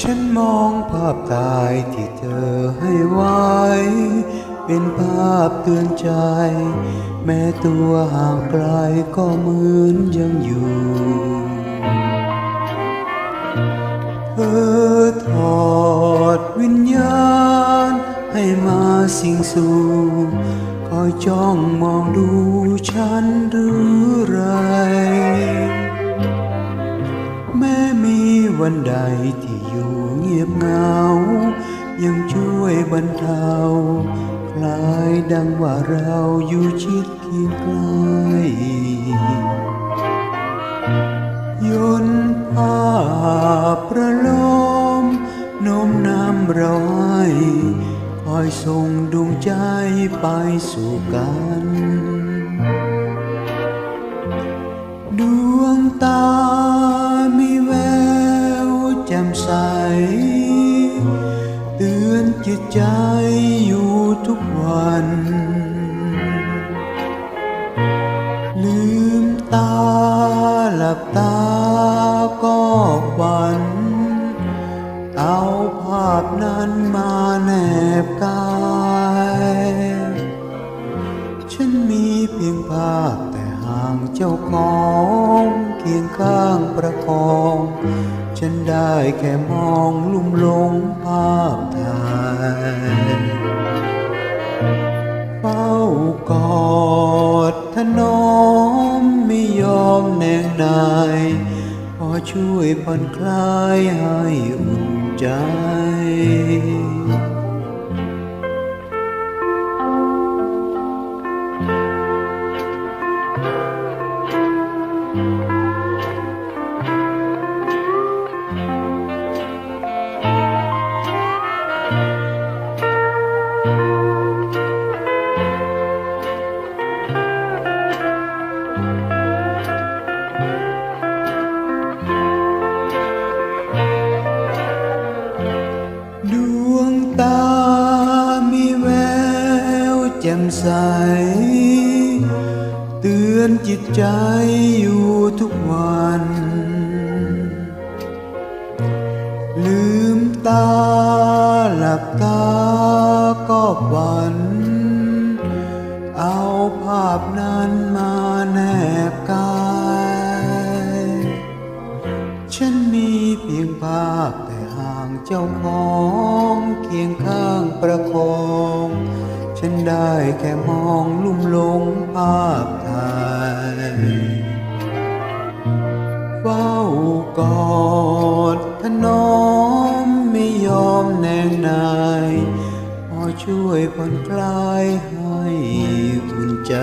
ฉันมองภาพถ่ายที่เธอให้ไว้ เป็นภาพเตือนใจ แม้ตัวห่างไกลก็เหมือนยังอยู่ เธอถอดวิญญาณ ให้มาสิงสู่คอยจ้องมองดูฉันหรือไร แม้มีวันใด รรเทาคลายดังว่าเราอยู่ชิดเคียงใกล้ยนต์ภาพประโลมโน้มน้ำเราให้คอยส่งดวงใจไปสู่กันดวงตา จิตใจอยู่ทุกวัน ลืมตาหลับตาก็ฝัน เอาภาพนั้นมาแนบกาย ฉันมีเพียงภาพแต่ห่างเจ้าของเคียงข้างประคอง ฉันได้แค่มองลุ่มลงภาพถ่ายเฝ้ากอดถนอมไม่ยอมแนงนายพอช่วยผ่อนคลายให้อุ่นใจ ตามีแววแจ่มใส เตือนจิตใจอยู่ทุกวัน ลืมตาหลับตาก็ฝัน เอาภาพนั้นมาแนบกาย เพียงภาพแต่ห่างเจ้าของเคียงข้างประคอง ฉันได้แค่มองลุ่มหลงภาพถ่ายเฝ้ากอดถนอมไม่ยอมแนงนายพอช่วยผ่อนคลายให้อุ่นใจ